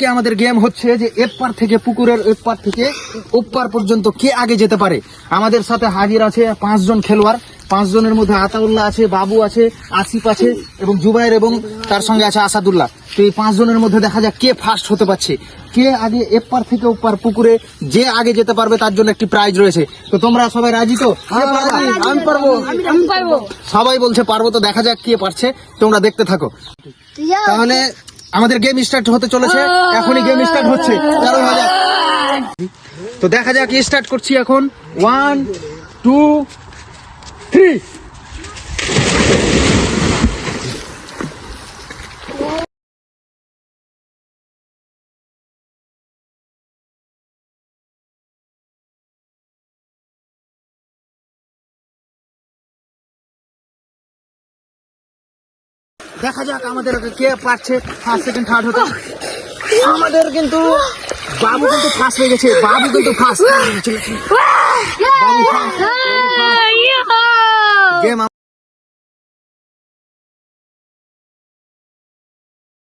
আজকে আমাদের গেম হচ্ছে যে এপার থেকে পুকুরের এপার থেকে ওপার পর্যন্ত কে আগে যেতে পারে? আমাদের সাথে হাজির আছে পাঁচজন খেলোয়াড়। পাঁচজনের মধ্যে আতাউল্লাহ আছে বাবু আছে আসিফ আছে এবং জুবাইর এবং তার সঙ্গে আছে আসাদুল্লাহ। তো এই পাঁচজনের মধ্যে দেখা যাক কে ফার্স্ট হতে পারছে। কে আগে এপার থেকে ওপার পুকুরে যে আগে যেতে পারবে তার জন্য একটি প্রাইজ রয়েছে। তো তোমরা সবাই রাজি তো? আমি পারব। সবাই বলছে পারব তো দেখা যাক কে পারছে। তোমরা দেখতে থাকো। তাহলে আমাদের গেম স্টার্ট হতে চলেছে। এখনই গেম স্টার্ট হচ্ছে। তো দেখা যাক স্টার্ট করছি এখন। ওয়ান টু থ্রি দেখা যাক আমাদের কে পারছে ফার্স্ট সেকেন্ড থার্ড হতে। আমাদের কিন্তু বাবু কিন্তু ফার্স্ট হয়ে গেছে বাবু কিন্তু ফার্স্ট বাবু first।